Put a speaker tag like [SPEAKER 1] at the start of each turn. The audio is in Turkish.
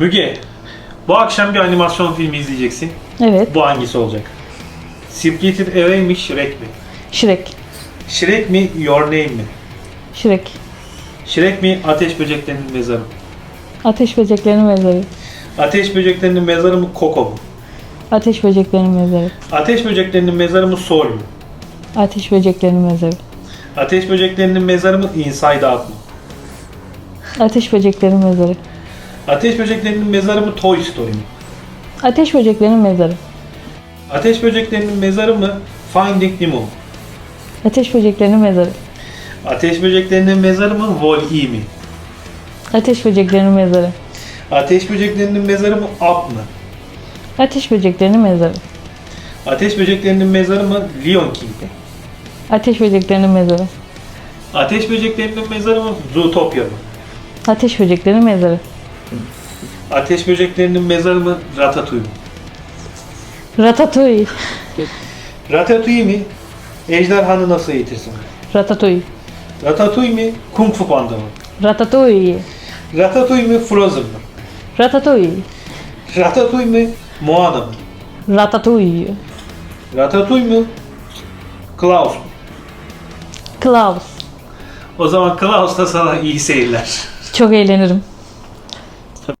[SPEAKER 1] Müge, bu akşam bir animasyon filmi izleyeceksin.
[SPEAKER 2] Evet.
[SPEAKER 1] Bu hangisi olacak? Spirited Away mi, Shrek mi?
[SPEAKER 2] Shrek.
[SPEAKER 1] Shrek mi, Your Name mi?
[SPEAKER 2] Shrek.
[SPEAKER 1] Shrek mi, Ateş Böceklerinin Mezarı mı?
[SPEAKER 2] Ateş böceklerinin mezarı.
[SPEAKER 1] Ateş Böceklerinin Mezarı mı, Coco mu?
[SPEAKER 2] Ateş böceklerinin mezarı.
[SPEAKER 1] Ateş Böceklerinin Mezarı mı, Soul mu?
[SPEAKER 2] Ateş böceklerinin mezarı.
[SPEAKER 1] Ateş Böceklerinin Mezarı mı, Inside Out mu?
[SPEAKER 2] Ateş böceklerinin mezarı.
[SPEAKER 1] Ateş Böceklerinin Mezarı mı, Toy Story mu?
[SPEAKER 2] Ateş böceklerinin mezarı.
[SPEAKER 1] Ateş Böceklerinin Mezarı mı, Finding Nemo mu?
[SPEAKER 2] Ateş böceklerinin mezarı.
[SPEAKER 1] Ateş Böceklerinin Mezarı mı, Wall-E mi?
[SPEAKER 2] Ateş böceklerinin mezarı.
[SPEAKER 1] Ateş Böceklerinin Mezarı mı, Up mı?
[SPEAKER 2] Ateş böceklerinin mezarı.
[SPEAKER 1] Ateş Böceklerinin Mezarı mı, Lion King mi?
[SPEAKER 2] Ateş böceklerinin mezarı.
[SPEAKER 1] Ateş Böceklerinin Mezarı mı, Zootopia mı?
[SPEAKER 2] Ateş böceklerinin mezarı.
[SPEAKER 1] Ateş Böceklerinin Mezarı mı, Ratatouille mi?
[SPEAKER 2] Ratatouille.
[SPEAKER 1] Ratatouille mi, Ejderhanı Nasıl Eğitirsin?
[SPEAKER 2] Ratatouille.
[SPEAKER 1] Ratatouille mi, Kung Fu Panda mı?
[SPEAKER 2] Ratatouille.
[SPEAKER 1] Ratatouille mi, Frozen mı?
[SPEAKER 2] Ratatouille.
[SPEAKER 1] Ratatouille mi, Moana mı?
[SPEAKER 2] Ratatouille.
[SPEAKER 1] Ratatouille mi, Klaus mu?
[SPEAKER 2] Klaus.
[SPEAKER 1] O zaman Klaus da sana iyi seyirler.
[SPEAKER 2] Çok eğlenirim.